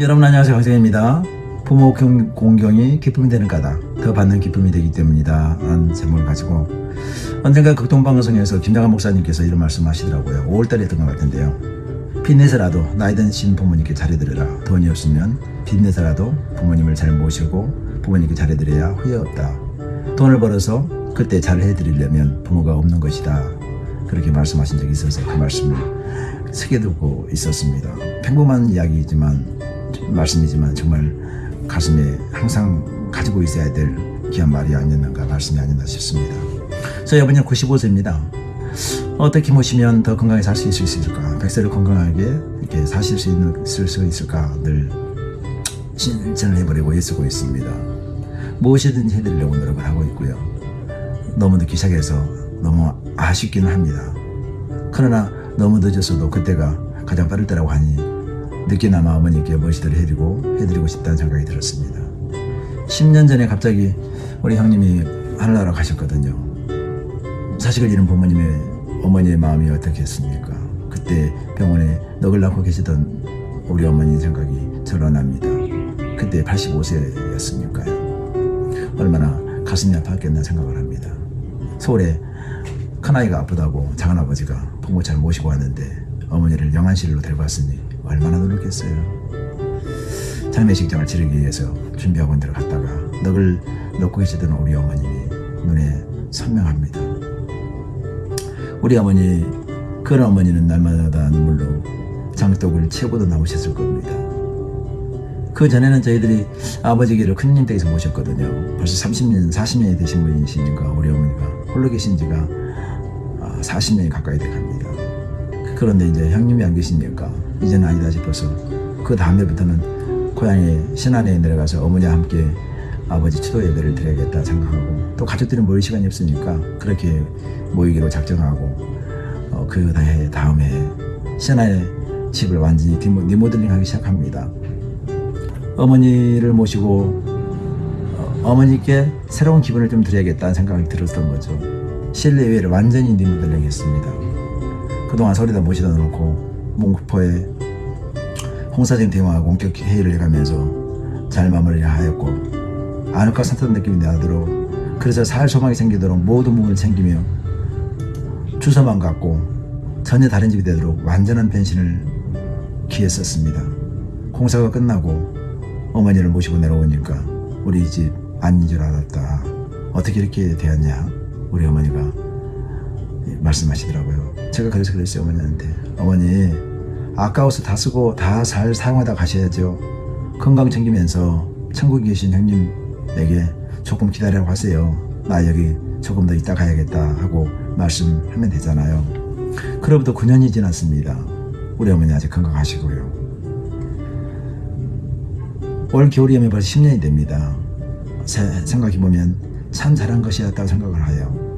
여러분 안녕하세요. 황생입니다. 부모 경- 공경이 기쁨이 되는 까다. 더 받는 기쁨이 되기 때문이다. 라는 제목을 가지고 언젠가 극동방송에서 김장한 목사님께서 이런 말씀 하시더라고요. 5월달에 했던 것 같은데요. 빚내서라도 나이 드신 부모님께 잘해드려라. 돈이 없으면 빚내서라도 부모님을 잘 모시고 부모님께 잘해드려야 후회 없다. 돈을 벌어서 그때 잘해드리려면 부모가 없는 것이다. 그렇게 말씀하신 적이 있어서 그 말씀을 새겨두고 있었습니다. 평범한 이야기이지만 말씀이지만 정말 가슴에 항상 가지고 있어야 될 귀한 말이 아니었는가 말씀이 아니었나 싶습니다. 저희 아버지는 95세입니다. 어떻게 모시면 더 건강하게 살수 있을까? 백세를 건강하게 이렇게 사실 수 있는, 있을 수 있을까? 늘 실천을 해버리고 애쓰고 있습니다. 무엇이든지 해드리려고 노력을 하고 있고요. 너무 늦기 시작해서 너무 아쉽기는 합니다. 그러나 너무 늦었어도 그때가 가장 빠를 때라고 하니 늦게나마 어머니께 무엇이든 해드리고 해드리고 싶다는 생각이 들었습니다. 10년 전에 갑자기 우리 형님이 하늘나라 가셨거든요. 사식을 잃은 부모님의 어머니의 마음이 어떻겠습니까? 그때 병원에 넋을 낳고 계시던 우리 어머니 생각이 절로 납니다. 그때 85세였으니까요. 얼마나 가슴이 아팠겠나 생각을 합니다. 서울에 큰아이가 아프다고 작은아버지가 부모차를 모시고 왔는데 어머니를 영안실로 데리고 왔으니 얼마나 놀랐겠어요. 장례식장을 치르기 위해서 준비학원 들어갔다가 넋을 놓고 계시던 우리 어머님이 눈에 선명합니다. 우리 어머니, 그런 어머니는 날마다 눈물로 장독을 채우고도 나오셨을 겁니다. 그 전에는 저희들이 아버지 길을 큰님 댁에서 모셨거든요. 벌써 30년, 40년이 되신 분이시니까 우리 어머니가 홀로 계신 지가 아, 40년이 가까이 돼 갑니다. 그런데 이제 형님이 안 계시니까 이제는 아니다 싶어서 그 다음에부터는 고향에 신안에 내려가서 어머니와 함께 아버지 추도 예배를 드려야겠다 생각하고 또 가족들이 모일 시간이 없으니까 그렇게 모이기로 작정하고 어, 그 해- 다음 해 신안에 집을 완전히 리모- 리모델링하기 시작합니다. 어머니를 모시고 어, 어머니께 새로운 기분을 좀 드려야겠다는 생각이 들었던 거죠. 실내외를 완전히 리모델링했습니다. 그동안 서울에다 모시다 놓고 목포에 홍사장 대왕하고 원격 회의를 해가면서 잘 마무리를 하였고 아늑과 산뜻한 느낌이 나도록 그래서 살 소망이 생기도록 모든 부분을 챙기며 주소만 갖고 전혀 다른 집이 되도록 완전한 변신을 기했었습니다. 공사가 끝나고 어머니를 모시고 내려오니까 우리 집 아닌 줄 알았다. 어떻게 이렇게 되었냐? 우리 어머니가 말씀하시더라고요. 제가 그래서 그랬어요 어머니한테. 어머니 아까워서 다 쓰고 다 잘 사용하다 가셔야죠. 건강 챙기면서 천국에 계신 형님에게 조금 기다리라고 하세요. 나 여기 조금 더 있다 가야겠다 하고 말씀하면 되잖아요. 그로부터 9년이 지났습니다. 우리 어머니 아직 건강하시고요. 올 겨울이면 벌써 10년이 됩니다. 세- 생각해보면 참 잘한 것이었다고 생각을 해요.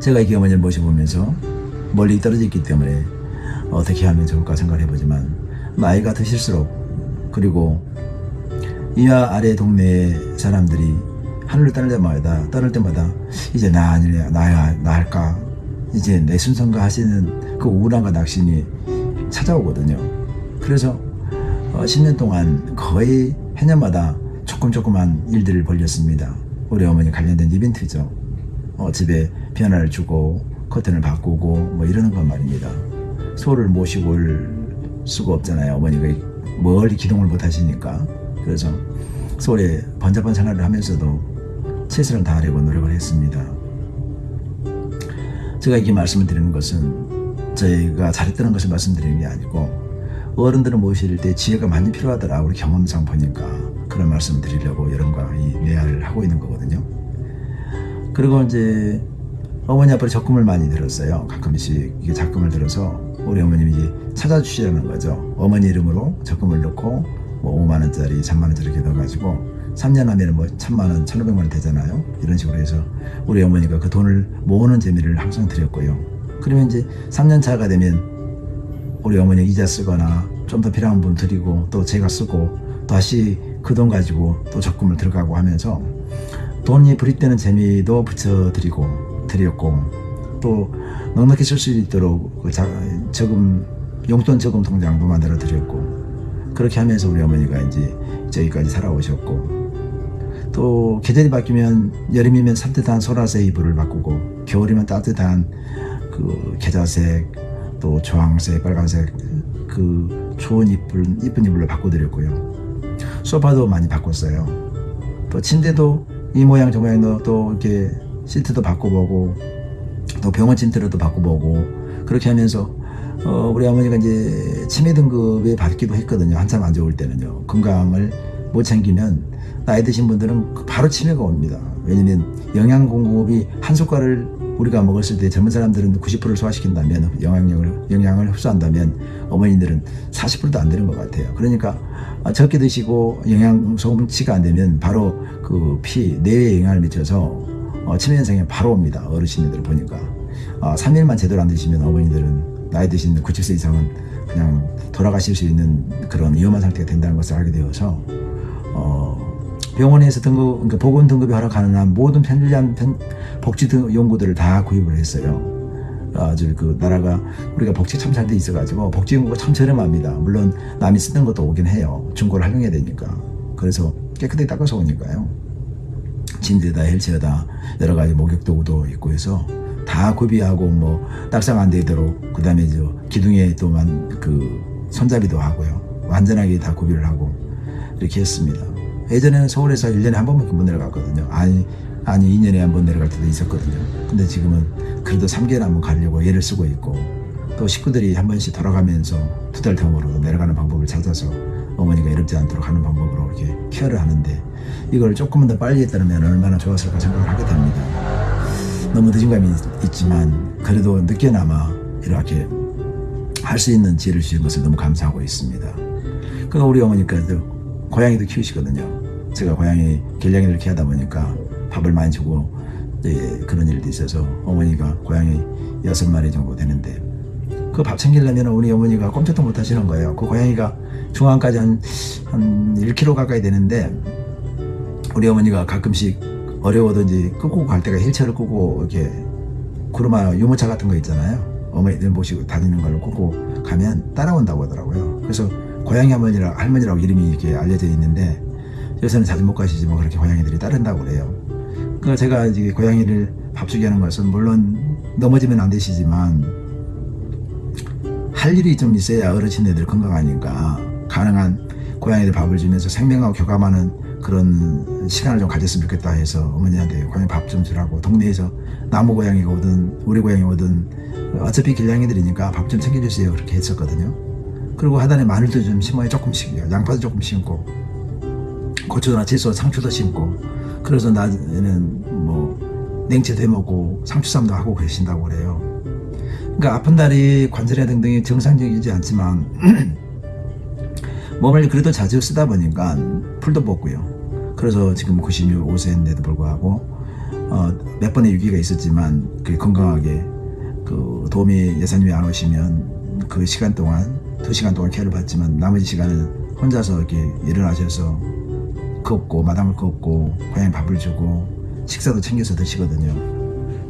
제가 이 어머니를 모셔보면서 멀리 떨어져 있기 때문에 어떻게 하면 좋을까 생각을 해보지만 나이가 드실수록 그리고 이와 아래 동네 사람들이 하늘을 떠날 때마다 떠날 때마다 이제 나 아니냐 나야 나 할까 이제 내 순서인가 하시는 그 우울함과 낙심이 찾아오거든요. 그래서 어, 10년 동안 거의 해년마다 조금 조그만 일들을 벌렸습니다. 우리 어머니 관련된 이벤트죠. 어, 집에 변화를 주고 커튼을 바꾸고 뭐 이러는 건 말입니다. 소를 모시고 올 수가 없잖아요. 어머니가 멀리 기동을 못 하시니까. 그래서 서울에 번잡한 생활을 하면서도 최선을 다하려고 노력을 했습니다. 제가 이렇게 말씀을 드리는 것은 저희가 잘했다는 것을 말씀드리는 게 아니고 어른들을 모실 때 지혜가 많이 필요하더라. 우리 경험상 보니까 그런 말씀을 드리려고 여러분과 이 내야를 하고 있는 거거든요. 그리고 이제 어머니 앞으로 적금을 많이 들었어요. 가끔씩 이게 적금을 들어서 우리 어머님이 이제 찾아주시라는 거죠. 어머니 이름으로 적금을 넣고 뭐 5만 원짜리, 3만 원짜리 이렇게 넣어가지고 3년 하면 뭐 1천만 원, 1,500만 원 되잖아요. 이런 식으로 해서 우리 어머니가 그 돈을 모으는 재미를 항상 드렸고요. 그러면 이제 3년 차가 되면 우리 어머니 이자 쓰거나 좀 더 필요한 분 드리고 또 제가 쓰고 다시 그 돈 가지고 또 적금을 들어가고 하면서 돈이 불입되는 재미도 붙여드리고 드렸고 또 넉넉히 쓸 수 있도록 그 자, 저금 용돈 저금 통장도 만들어 드렸고 그렇게 하면서 우리 어머니가 이제 저기까지 살아오셨고 또 계절이 바뀌면 여름이면 산뜻한 소라새 이불을 바꾸고 겨울이면 따뜻한 그 계자색 또 주황색 빨간색 그 좋은 이쁜 이쁜 이불로 바꿔드렸고요. 소파도 많이 바꿨어요. 또 침대도 이 모양 저 모양도 또 이렇게 시트도 바꿔보고 또 병원 침대로도 바꿔보고 그렇게 하면서 어, 우리 어머니가 이제 치매 등급에 받기도 했거든요 한참 안 좋을 때는요 건강을 못 챙기면 나이 드신 분들은 바로 치매가 옵니다. 왜냐면 영양 공급이 한 숟갈을 우리가 먹었을 때 젊은 사람들은 90%를 소화시킨다면 영향력을 영양을 흡수한다면 어머니들은 40%도 안 되는 것 같아요. 그러니까 적게 드시고 영양 소금치가 안 되면 바로 그피 뇌에 영향을 미쳐서 어, 치매 현상이 바로 옵니다. 어르신들 보니까 어, 3일만 제대로 안 드시면 어머니들은 나이 드신 90세 이상은 그냥 돌아가실 수 있는 그런 위험한 상태가 된다는 것을 알게 되어서 어, 병원에서 등급, 그러니까 보건 등급이 허락하는 한 모든 편리한 편, 복지 등 연구들을 다 구입을 했어요. 아주 그 나라가 우리가 복지 참 잘 돼 있어가지고 복지 연구가 참 저렴합니다. 물론 남이 쓰는 것도 오긴 해요. 중고를 활용해야 되니까. 그래서 깨끗하게 닦아서 오니까요. 침대다 헬체다 여러 가지 목욕 도구도 있고 해서 다 구비하고 뭐 딱상 안 되도록 그 다음에 저 기둥에 또만 그 손잡이도 하고요. 완전하게 다 구비를 하고 이렇게 했습니다. 예전에는 서울에서 1년에 한 번밖에 못 내려갔거든요. 아니, 아니 2년에 한 번 내려갈 때도 있었거든요. 근데 지금은 그래도 3개월에 한번 가려고 애를 쓰고 있고 또 식구들이 한 번씩 돌아가면서 두 달 텀으로 내려가는 방법을 찾아서 어머니가 이롭지 않도록 하는 방법으로 이렇게 케어를 하는데 이걸 조금만 더 빨리 했다면 얼마나 좋았을까 생각을 하게 됩니다. 너무 늦은 감이 있지만 그래도 늦게나마 이렇게 할 수 있는 지혜를 주신 것을 너무 감사하고 있습니다. 그러니까 우리 어머니까지 고양이도 키우시거든요. 제가 고양이 길냥이를 하다 보니까 밥을 많이 주고 예, 그런 일도 있어서 어머니가 고양이 여섯 마리 정도 되는데 그 밥 챙기려면 우리 어머니가 꼼짝도 못 하시는 거예요. 그 고양이가 중앙까지 한, 한 1km 가까이 되는데 우리 어머니가 가끔씩 어려워든지 끄고 갈 때가 힐체를 끄고 이렇게 구르마 유모차 같은 거 있잖아요. 어머니들 모시고 다니는 걸로 끄고 가면 따라온다고 하더라고요. 그래서 고양이 할머니라, 할머니라고 이름이 이렇게 알려져 있는데 요새는 자주 못 가시지만 그렇게 고양이들이 따른다고 그래요. 그 제가 이제 고양이를 밥 주게 하는 것은 물론 넘어지면 안 되시지만 할 일이 좀 있어야 어르신들 건강하니까 가능한 고양이들 밥을 주면서 생명하고 교감하는 그런 시간을 좀 가졌으면 좋겠다 해서 어머니한테 고양이 밥 좀 주라고 동네에서 나무 고양이가 오든 우리 고양이 오든 어차피 길냥이들이니까 밥 좀 챙겨주세요 그렇게 했었거든요. 그리고 하단에 마늘도 좀 심어요 조금씩요. 양파도 조금 심고 고추나 채소, 상추도 심고 그래서 낮에는 뭐 냉채도 해먹고 상추쌈도 하고 계신다고 그래요. 그러니까 아픈 다리, 관절이나 등등이 정상적이지 않지만 몸을 그래도 자주 쓰다 보니까 풀도 뽑고요. 그래서 지금 96세인데도 불구하고 어, 몇 번의 위기가 있었지만 그 건강하게 그 도움이 예사님이 안 오시면 그 시간 동안 두 시간 동안 케어를 받지만 나머지 시간은 혼자서 이렇게 일어나셔서 걷고 마당을 걷고 고양이 밥을 주고 식사도 챙겨서 드시거든요.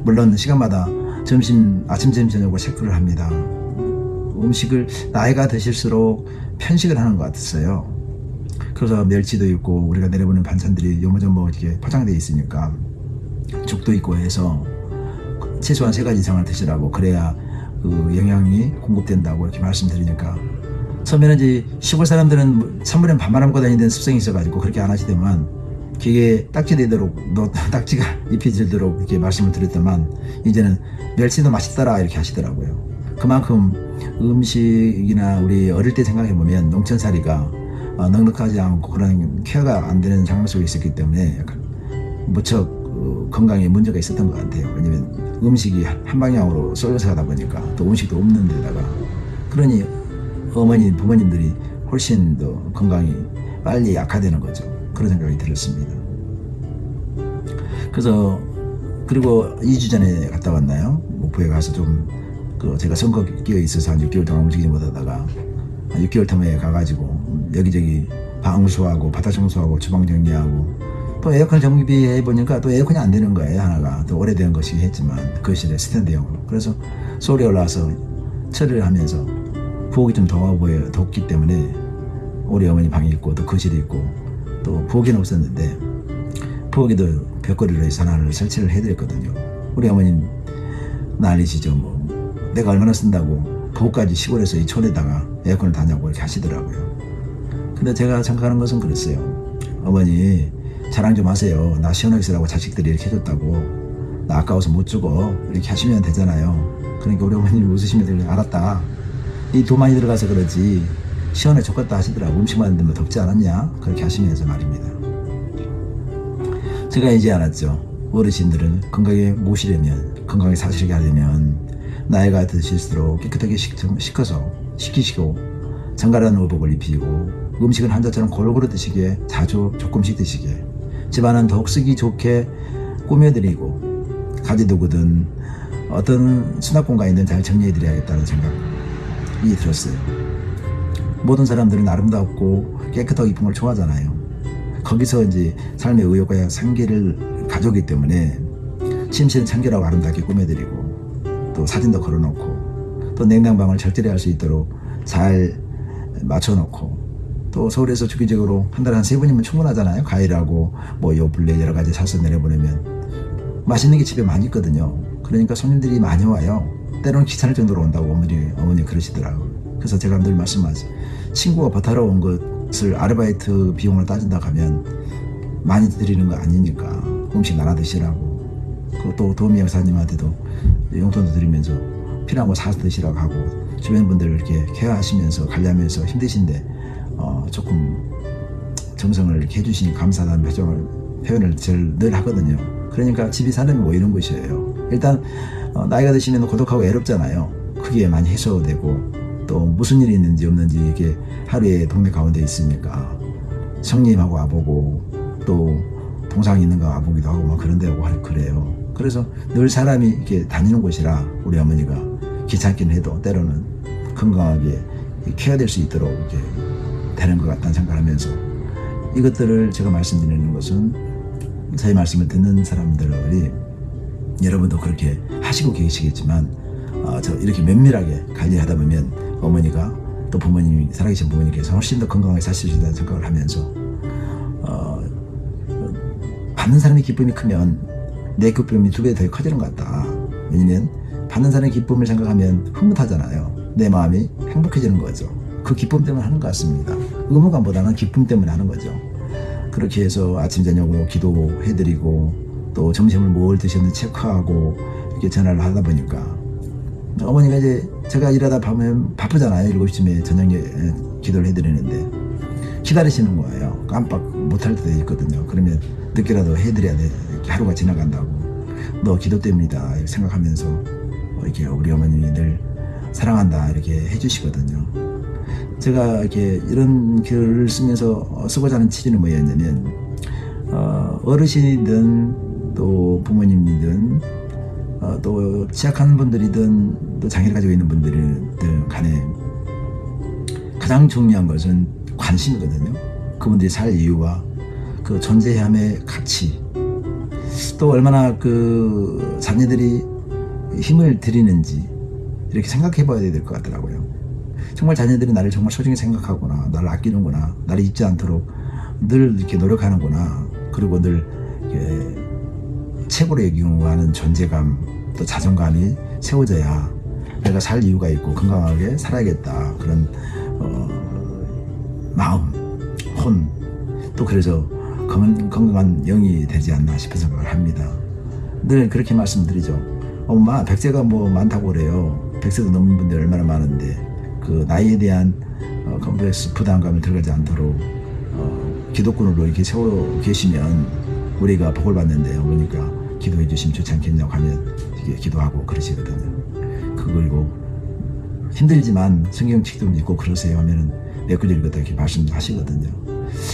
물론 시간마다 점심, 아침, 점심, 저녁을 체크를 합니다. 음식을 나이가 드실수록 편식을 하는 것 같았어요. 그래서 멸치도 있고 우리가 내려보는 반찬들이 요모조모 이렇게 포장되어 있으니까 죽도 있고 해서 최소한 세 가지 이상을 드시라고 그래야 그 영양이 공급된다고 이렇게 말씀드리니까 처음에는 이제 시골 사람들은 찬물에 밥만 안 먹고 다니는 습성이 있어가지고 그렇게 안 하시더만 귀에 딱지 되도록 너 딱지가 잎이 들도록 이렇게 말씀을 드렸더만 이제는 멸치도 맛있더라 이렇게 하시더라고요. 그만큼 음식이나 우리 어릴 때 생각해 보면 농촌살이가 어, 넉넉하지 않고 그런 케어가 안 되는 장르 속에 있었기 때문에 약간 무척 어, 건강에 문제가 있었던 것 같아요. 왜냐면 음식이 한 방향으로 쏠려서 가다 보니까 또 음식도 없는 데다가 그러니 어머니 부모님들이 훨씬 더 건강이 빨리 약화되는 거죠. 그런 생각이 들었습니다. 그래서 그리고 2주 전에 갔다 왔나요? 목포에 가서 좀 그 제가 선거 기회에 있어서 한 6개월 동안 움직이지 못하다가 한 6개월 텀에 가가지고 여기저기 방수하고 바닥 청소하고 주방 정리하고 또 에어컨 정비해 보니까 또 에어컨이 안 되는 거예요 하나가 또 오래된 것이 했지만 거실에 스탠드용으로 그래서 서울에 올라와서 처리를 하면서 부엌이 좀 더워 보여 덥기 때문에 우리 어머니 방이 있고 또 거실이 있고 또 부엌에는 없었는데 부엌에도 벽걸이로 전화를 설치를 해드렸거든요. 우리 어머님 난리시죠 뭐 내가 얼마나 쓴다고 부엌까지 시골에서 이 촌에다가 에어컨을 다냐고 이렇게 하시더라고요. 근데 제가 생각하는 것은 그랬어요. 어머니 자랑 좀 하세요. 나 시원하게 쓰라고 자식들이 이렇게 해줬다고 나 아까워서 못 주고 이렇게 하시면 되잖아요. 그러니까 우리 어머님이 웃으시면서 그래, 알았다. 이 돈 많이 들어가서 그러지 시원해 좋겠다 하시더라고. 음식 만드는 뭐 덥지 않았냐? 그렇게 하시면서 말입니다. 제가 이제 알았죠. 어르신들은 건강하게 모시려면 건강하게 사시게 하려면 나이가 드실수록 깨끗하게 식, 씻어서 식히시고 장가란 의복을 입히고 음식은 한자처럼 골고루 드시게 자주 조금씩 드시게 집안은 더욱 쓰기 좋게 꾸며드리고 가지도구든 어떤 수납 공간이든 잘 정리해드려야겠다는 생각이 들었어요. 모든 사람들은 아름답고 깨끗하고 이쁜 걸 좋아하잖아요. 거기서 이제 삶의 의욕과 상기를 가져오기 때문에 침실은 청결하고 아름답게 꾸며드리고 또 사진도 걸어놓고 또 냉장방을 절제할 수 있도록 잘 맞춰놓고 또 서울에서 주기적으로 한 달에 한 세 번이면 충분하잖아요. 과일하고 뭐 요블레 여러 가지 사서 내려보내면 맛있는 게 집에 많이 있거든요. 그러니까 손님들이 많이 와요. 때로는 귀찮을 정도로 온다고 어머니 어머니 그러시더라고요. 그래서 제가 늘 말씀하죠. 친구가 버타러 온 것을 아르바이트 비용을 따진다 하면 많이 드리는 거 아니니까 음식 나눠 드시라고 그또 도미 여사님한테도 용돈도 드리면서 필요한 거 사서 드시라고 하고 주변 분들 이렇게 케어하시면서 관리하면서 힘드신데 어 조금 정성을 이렇게 해주시니 감사하다는 표정을 표현을 절늘 하거든요. 그러니까 집이 사람이 뭐 이런 곳이에요. 일단 어, 나이가 드시면 고독하고 외롭잖아요. 그게 많이 해소되고 또 무슨 일이 있는지 없는지 이게 하루에 동네 가운데 있으니까 성님하고 와보고 또 동상 있는 거 와보기도 하고 막 그런 데 오고 하- 그래요. 그래서 늘 사람이 이렇게 다니는 곳이라 우리 어머니가 귀찮긴 해도 때로는 건강하게 케어될 수 있도록 이렇게 되는 것 같다는 생각을 하면서 이것들을 제가 말씀드리는 것은 저희 말씀을 듣는 사람들이 여러분도 그렇게 하시고 계시겠지만 어, 저 이렇게 면밀하게 관리하다 보면 어머니가 또 부모님이 살아계신 부모님께서 훨씬 더 건강하게 사실 수 있다는 생각을 하면서 어, 받는 사람의 기쁨이 크면 내 기쁨이 두 배 더 커지는 것 같다. 왜냐면 받는 사람의 기쁨을 생각하면 흐뭇하잖아요. 내 마음이 행복해지는 거죠. 그 기쁨 때문에 하는 것 같습니다. 의무감보다는 기쁨 때문에 하는 거죠. 그렇게 해서 아침 저녁으로 기도해드리고 또 점심을 뭘 드셨는지 체크하고 이렇게 전화를 하다 보니까 어머니가 이제 제가 일하다 보면 바쁘잖아요. 7시쯤에 저녁에 기도를 해드리는데 기다리시는 거예요. 깜빡 못할 때도 있거든요. 그러면 늦게라도 해드려야 돼. 하루가 지나간다고. 너 기도 때문이다. 이렇게 생각하면서 어, 이렇게 우리 어머님이 늘 사랑한다. 이렇게 해주시거든요. 제가 이렇게 이런 글을 쓰면서 어, 쓰고자 하는 취지는 뭐였냐면 어, 어르신이든 또 부모님이든 어, 또 취약한 분들이든 또 장애를 가지고 있는 분들이든 간에 가장 중요한 것은 관심이거든요. 그분들이 살 이유와 그 존재함의 가치 또 얼마나 그 자녀들이 힘을 들이는지 이렇게 생각해 봐야 될 것 같더라고요. 정말 자녀들이 나를 정말 소중히 생각하구나, 나를 아끼는구나, 나를 잊지 않도록 늘 이렇게 노력하는구나, 그리고 늘 최고로 여기하는 존재감 또 자존감이 세워져야 내가 살 이유가 있고 건강하게 살아야겠다 그런 어, 마음, 혼, 또 그래서 건, 건강한 영이 되지 않나 싶은 생각을 합니다. 늘 그렇게 말씀드리죠. 엄마, 백세가 뭐 많다고 그래요. 백세도 넘는 분들이 얼마나 많은데 그 나이에 대한 어, 컴플렉스 부담감을 들어가지 않도록 어, 기독군으로 이렇게 세워 계시면 우리가 복을 받는데 어머니까 기도해 주시면 좋지 않겠냐고 하면 기도하고 그러시거든요. 그 그리고 힘들지만 성경 책도 읽고 그러세요 하면은 내꾸질 읽었다 이렇게 말씀도 하시거든요.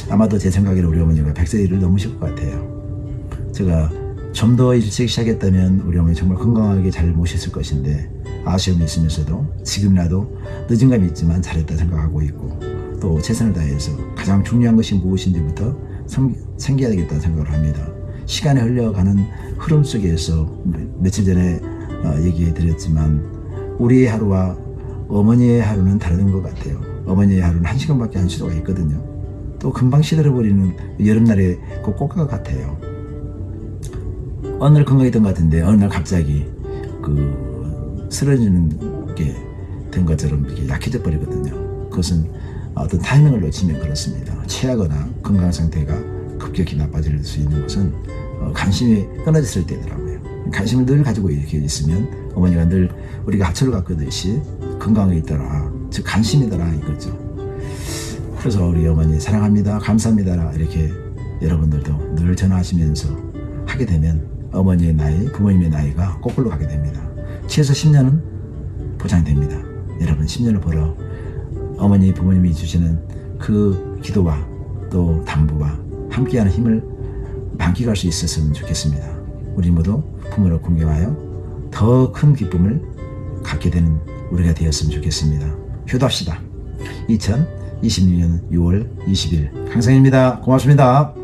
아마도 제 생각에는 우리 어머니가 100세를 넘으실 것 같아요. 제가 좀 더 일찍 시작했다면 우리 어머니 정말 건강하게 잘 모셨을 것인데 아쉬움이 있으면서도 지금이라도 늦은 감이 있지만 잘했다 생각하고 있고 또 최선을 다해서 가장 중요한 것이 무엇인지부터 성- 생겨야 되겠다는 생각을 합니다. 시간이 흘러가는 흐름 속에서 며- 며칠 전에 어, 얘기해 드렸지만 우리의 하루와 어머니의 하루는 다른 것 같아요. 어머니의 하루는 한 시간밖에 안 수도가 있거든요. 또 금방 시들어버리는 여름날의 그 꽃과 같아요. 어느 날 건강했던 것 같은데 어느 날 갑자기 그 쓰러지는 게 된 것처럼 이렇게 약해져 버리거든요. 그것은 어떤 타이밍을 놓치면 그렇습니다. 취하거나 건강 상태가 급격히 나빠질 수 있는 것은 어, 관심이 끊어졌을 때더라고요. 관심을 늘 가지고 이렇게 있으면 어머니가 늘 우리가 하철을 가꾸듯이 건강에 있더라. 즉 관심이더라 이거죠. 그래서 우리 어머니 사랑합니다, 감사합니다 이렇게 여러분들도 늘 전화하시면서 하게 되면 어머니의 나이, 부모님의 나이가 거꾸로 가게 됩니다. 최소 10년은 보장됩니다. 여러분 10년을 벌어 어머니, 부모님이 주시는 그 기도와 또 담부와 함께하는 힘을 만끽할 수 있었으면 좋겠습니다. 우리 모두 부모를 공경하여 더 큰 기쁨을 갖게 되는 우리가 되었으면 좋겠습니다. 효도합시다. 2026년 6월 20일 강성입니다. 고맙습니다.